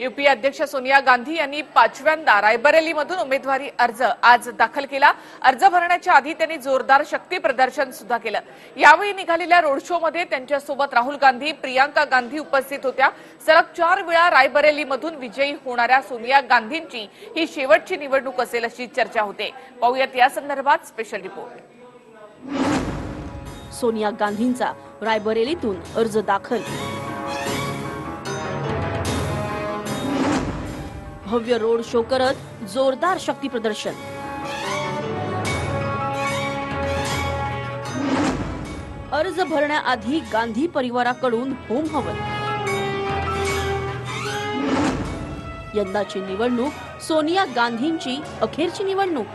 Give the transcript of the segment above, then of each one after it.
UP अध्यक्ष सोनिया गांधी यांनी पाचव्यांदा रायबरेलीमधून उमेदवारी अर्ज आज दाखल केला. अर्ज भरण्याच्या आधी त्यांनी जोरदार शक्ती प्रदर्शन सुद्धा केलं. यावेळी निघालेल्या रोड शो मध्ये त्यांच्यासोबत राहुल गांधी प्रियांका गांधी उपस्थित होत्या. सलग चार वेळा रायबरेलीमधून विजयी होणाऱ्या सोनिया गांधींची ही शेवटची निवडणूक असेल अशी चर्चा होते. पाहूयात या संदर्भात स्पेशल रिपोर्ट सोनिया गांधींचा रायबरेलीतून अर्ज दाखल. भव्य रोड शो करत जोरदार शक्ती प्रदर्शन. अर्ज भरण्याआधी गांधी परिवाराकडून होम हवन. यंदाची निवडणूक सोनिया गांधींची अखेरची निवडणूक.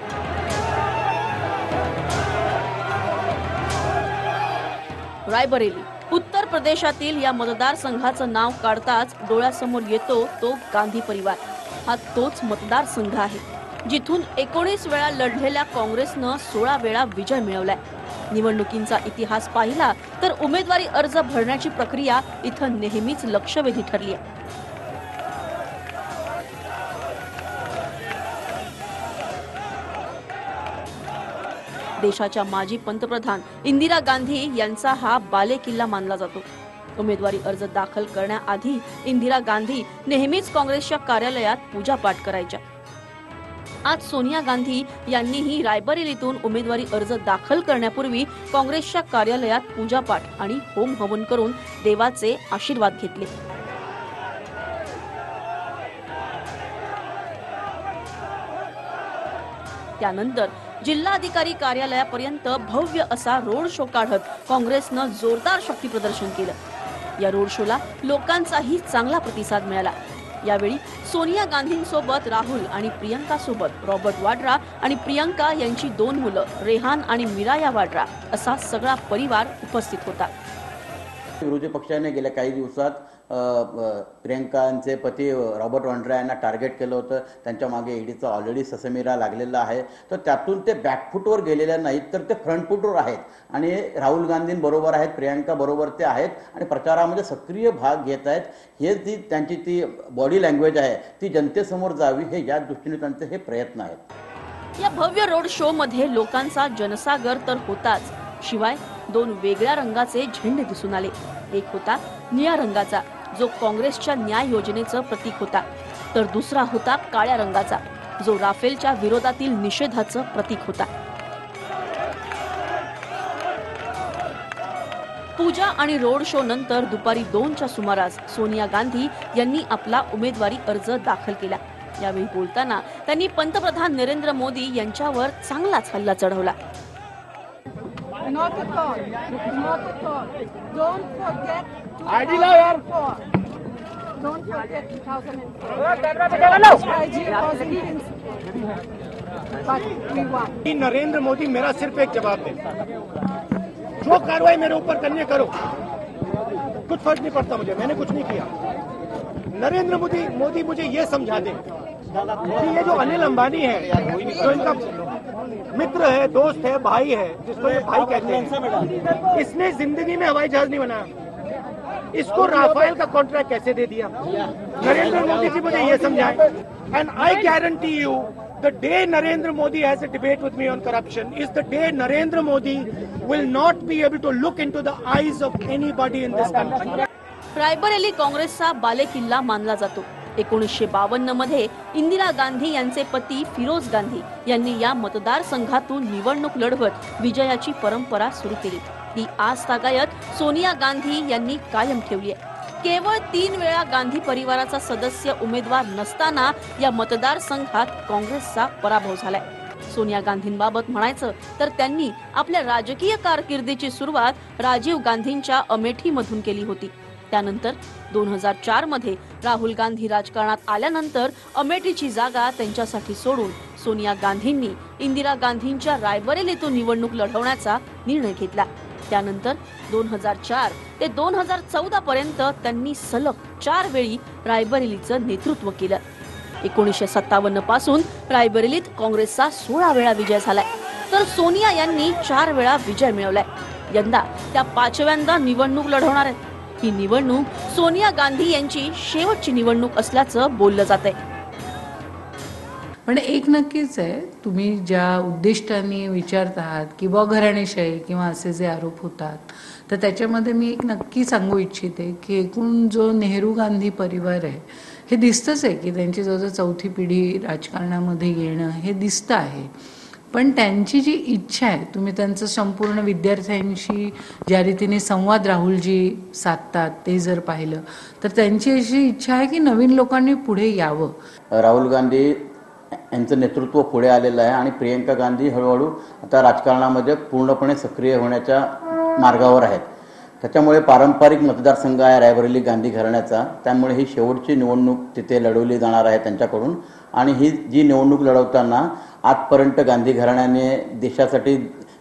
रायबरेली उत्तर प्रदेशातील या मतदारसंघाचं नाव काढताच डोळ्यासमोर येतो तो गांधी परिवार. हा तोच मतदारसंघ आहे जिथून एकोणीस वेळा लढलेल्या काँग्रेसनं सोळा वेळा विजय मिळवलाय. निवडणुकींचा इतिहास पाहिला तर उमेदवारी अर्ज भरण्याची प्रक्रिया इथं नेहमीच लक्षवेधी ठरली आहे देशाच्या माजी पंतप्रधान इंदिरा गांधी यांचा हा बालेकिल्ला मानला जातो. उमेदवारी अर्ज दाखल करण्याआधी इंदिरा गांधी नेहमीच काँग्रेसच्या कार्यालयात पूजापाठ करायच्या. आज सोनिया गांधी यांनीही रायबरेलीतून उमेदवारी अर्ज दाखल करण्यापूर्वी काँग्रेसच्या कार्यालयात पूजापाठ आणि होम हवन करून देवाचे आशीर्वाद घेतले. त्यानंतर जिल्हाधिकारी कार्यालयापर्यंत भव्य असा रोड शो काढत काँग्रेसनं जोरदार शक्ती प्रदर्शन केलं. या रोड शोला लोकांचाही चांगला प्रतिसाद मिळाला. यावेळी सोनिया गांधींसोबत राहुल आणि प्रियंका सोबत रॉबर्ट वाड्रा आणि प्रियंका यांची दोन मुलं रेहान आणि मिराया वाड्रा असा सगळा परिवार उपस्थित होता. विरोधी पक्षाने गेल्या काही दिवसात प्रियंकांचे पती रॉबर्ट वॉन्ड्रा यांना टार्गेट केलं होतं. त्यांच्या मागे ईडीचा ऑलरेडी ससेमिरा लागलेला आहे. तर त्यातून ते बॅकफूटवर गेलेल्या नाहीत तर ते फ्रंटफूटवर आहेत. आणि राहुल गांधींबरोबर आहेत प्रियांका बरोबर ते आहेत आणि प्रचारामध्ये सक्रिय भाग घेत आहेत. हे ती त्यांची ती बॉडी लँग्वेज आहे ती जनतेसमोर जावी हे या दृष्टीने त्यांचे हे प्रयत्न आहेत. या भव्य रोड शो मध्ये लोकांचा जनसागर तर होताच. शिवाय दोन वेगळ्या रंगाचे झेंडे दिसून आले. एक होता निळ्या रंगाचा जो काँग्रेसच्या न्याय योजनेचं प्रतीक होता. तर दुसरा होता काळ्या रंगाचा जो राफेलच्या विरोधातील निषेधाचं प्रतीक होता. पूजा आणि रोड शो नंतर दुपारी दोनच्या सुमारास सोनिया गांधी यांनी आपला उमेदवारी अर्ज दाखल केला. यावेळी बोलताना त्यांनी पंतप्रधान नरेंद्र मोदी यांच्यावर चांगलाच हल्ला चढवला. Not at all. Not at all. Don't forget ID लाओ 2004. Don't forget 2004. IG was. But we won. Narendra Modi मेरा सिर्फ़ एक जवाब दे जो कार्रवाई मेरे ऊपर करनी करो कुछ फ़र्क नहीं पड़ता मुझे मैंने कुछ नहीं किया नरेंद्र मोदी मोदी मुझे ये समझा दे कि ये जो अनिल अंबानी है जो इनका मित्र है दोस्त है भाई है जिसको ये भाई कहते हैं। इसने ज़िंदगी में हवाई जहाज़ नहीं बनाया। इसको राफेल का कॉन्ट्रैक्ट कैसे दे दिया? नरेंद्र मोदी जी मुझे ये समझाए। And I guarantee you the day Narendra Modi has debate with me on corruption is the day Narendra Modi will not be able to look into the eyes of anybody in this country Raebareli बाले किला मानला जातो. एकोणीसशे बावन्नमध्ये इंदिरा गांधी यांचे पती फिरोज गांधी यांनी या मतदारसंघातून निवडणूक लढवत विजयाची परंपरा सुरू केली. ती आज तागायत सोनिया गांधी यांनी कायम ठेवली आहे. केवळ तीन वेळा गांधी परिवाराचा सदस्य उमेदवार नसताना या मतदारसंघात काँग्रेसचा पराभव झालाय. सोनिया गांधींबाबत म्हणायचं तर त्यांनी आपल्या राजकीय कारकिर्दीची सुरुवात राजीव गांधींच्या अमेठीमधून केली होती. त्यानंतर दोन हजार चारमध्ये राहुल गांधी राजकारणात आल्यानंतर अमेठीची जागा त्यांच्यासाठी सोडून सोनिया गांधींनी इंदिरा गांधींच्या रायबरेलीतून निवडणूक लढवण्याचा निर्णय घेतला. त्यानंतर दोन हजार चार ते दोन हजार चौदा पर्यंत त्यांनी सलग चार वेळी रायबरेलीचं नेतृत्व केलं. एकोणीसशे सत्तावन्नपासून रायबरेलीत काँग्रेसचा सोळा वेळा विजय झालाय. तर सोनिया यांनी चार वेळा विजय मिळवलाय. यंदा त्या पाचव्यांदा निवडणूक लढवणार आहेत. ही निवडणूक सोनिया गांधी यांची शेवटची निवडणूक असल्याचं बोललं जात आहे पण एक नक्कीच आहे तुम्ही ज्या उद्दिष्टांनी विचारत आहात किंवा घराणेशाही किंवा असे जे आरोप होतात तर त्याच्यामध्ये मी एक नक्की सांगू इच्छिते की एकूण जो नेहरू गांधी परिवार आहे हे दिसतंच आहे की त्यांची जवळजवळ चौथी पिढी राजकारणामध्ये येणं हे दिसतं आहे. पण त्यांची जी इच्छा आहे तुम्ही त्यांचं संपूर्ण विद्यार्थ्यांशी ज्या रीतीने संवाद राहुलजी साधतात ते जर पाहिलं तर त्यांची अशी इच्छा आहे की नवीन लोकांनी पुढे यावं. राहुल गांधी यांचं नेतृत्व पुढे आलेलं आहे आणि प्रियंका गांधी हळूहळू आता राजकारणामध्ये पूर्णपणे सक्रिय होण्याच्या मार्गावर आहेत. त्याच्यामुळे पारंपरिक मतदारसंघ आहे रायबरेली गांधी घराण्याचा. त्यामुळे ही शेवटची निवडणूक तिथे लढवली जाणार आहे त्यांच्याकडून. आणि ही जी निवडणूक लढवताना आजपर्यंत गांधी घराण्याने देशासाठी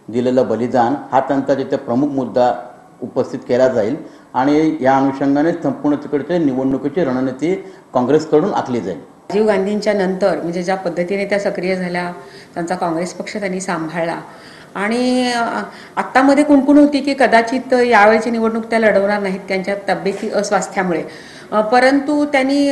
दिलेलं बलिदान हा त्यांचा तिथे प्रमुख मुद्दा उपस्थित केला जाईल. आणि या अनुषंगाने संपूर्ण तिकडचे निवडणुकीची रणनीती काँग्रेसकडून आखली जाईल. राजीव गांधींच्या नंतर म्हणजे ज्या पद्धतीने त्या सक्रिय झाल्या त्यांचा काँग्रेस पक्ष त्यांनी सांभाळला आणि आत्तामध्ये कुणकुण होती की कदाचित यावेळची निवडणूक त्या लढवणार नाहीत त्यांच्या तब्येती अस्वास्थ्यामुळे. परंतु त्यांनी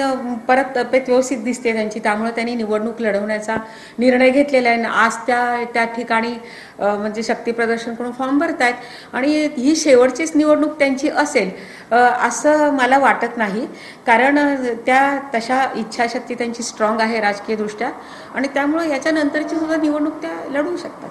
परत तब्येत व्यवस्थित दिसते त्यांची त्यामुळे त्यांनी निवडणूक लढवण्याचा निर्णय घेतलेला आहे. आणि आज त्या त्या ठिकाणी म्हणजे शक्ती प्रदर्शन करून फॉर्म भरत आहेत आणि ही शेवटचीच निवडणूक त्यांची असेल असं मला वाटत नाही. कारण त्या तशा इच्छाशक्ती त्यांची स्ट्रॉंग आहे राजकीयदृष्ट्या. आणि त्यामुळे याच्यानंतरची सुद्धा निवडणूक त्या लढवू शकतात.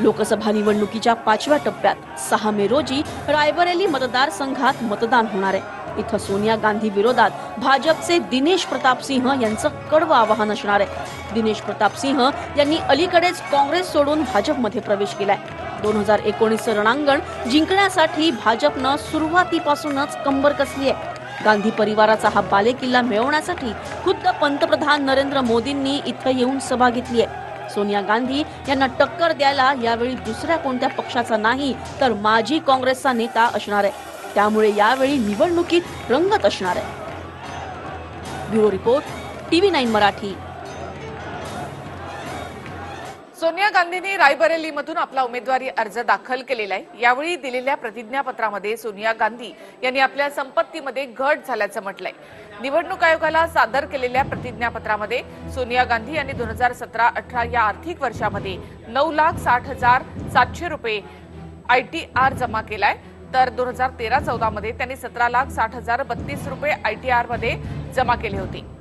लोकसभा निवडणुकीच्या पाचव्या टप्प्यात सहा मे रोजी रायबरेली मतदारसंघात मतदान होणार आहे. इथं सोनिया गांधी विरोधात भाजपचे दिनेश प्रताप सिंह यांचं कडवं आवाहन असणार आहे. दिनेश प्रताप सिंह यांनी अलीकडेच काँग्रेस सोडून भाजपमध्ये प्रवेश केलाय. दोन हजार एकोणीसचं रणांगण जिंकण्यासाठी भाजपनं सुरुवातीपासूनच कंबर कसली आहे. गांधी परिवाराचा हा बालेकिल्ला मिळवण्यासाठी खुद्द पंतप्रधान नरेंद्र मोदींनी इथं येऊन सभा घेतली आहे. सोनिया गांधी यांना टक्कर द्यायला यावेळी दुसऱ्या कोणत्या पक्षाचा नाही तर माजी काँग्रेसचा नेता असणार आहे. त्यामुळे यावेळी निवडणुकीत रंगत असणार आहे. Bureau report TV nine Marathi. Sonia गांधींनी रायबरेलीमधून आपला उमेदवारी अर्ज दाखल केलेला आहे. यावेळी दिलेल्या प्रतिज्ञापत्रामध्ये सोनिया गांधी यांनी आपल्या संपत्तीमध्ये घट झाल्याचं म्हटलंय. निवडणूक आयोगाला सादर केलेल्या प्रतिज्ञापत्रामध्ये सोनिया गांधी यांनी दोन हजार सतरा अठरा या आर्थिक वर्षामध्ये नऊ लाख साठ हजार सातशे रुपये आयटीआर जमा केलाय. तर दोन हजार तेरा चौदामध्ये त्यांनी सतरा लाख साठ हजार बत्तीस रुपये आय टी आरमध्ये जमा केले होते.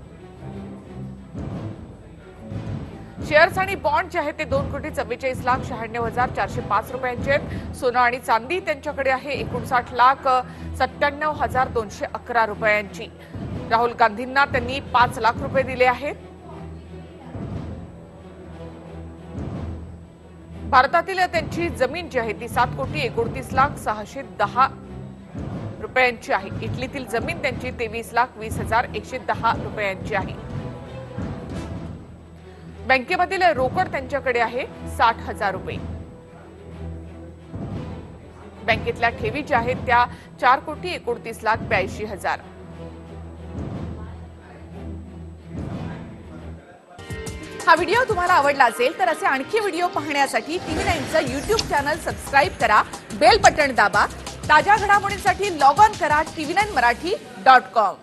शेअर्स आणि बॉन्ड जे आहेत ते दोन कोटी चव्वेचाळीस लाख शहाण्णव हजार चारशे पाच रुपयांचे आहेत. सोनं आणि चांदी त्यांच्याकडे आहे एकोणसाठ लाख सत्त्याण्णव हजार दोनशे अकरा रुपयांची. राहुल गांधींना त्यांनी पाच लाख रुपये दिले आहेत. भारतातील त्यांची जमीन जी आहे ती सात कोटी एकोणतीस लाख सहाशे दहा रुपयांची आहे. इटलीतील जमीन त्यांची तेवीस लाख वीस हजार एकशे दहा रुपयांची आहे. बँकेमधील रोकड त्यांच्याकडे आहे साठ हजार रुपये. बँकेतल्या ठेवी ज्या आहेत त्या चार कोटी एकोणतीस लाख ब्याऐंशी हजार. हा व्हिडिओ तुम्हाला आवडला असेल तर असे आणखी व्हिडिओ पाहण्यासाठी टीव्ही नाईनचं युट्यूब चॅनल सबस्क्राईब करा बेल बटन दाबा ताज्या घडामोडींसाठी लॉग ऑन करा TV nine Marathi dot com.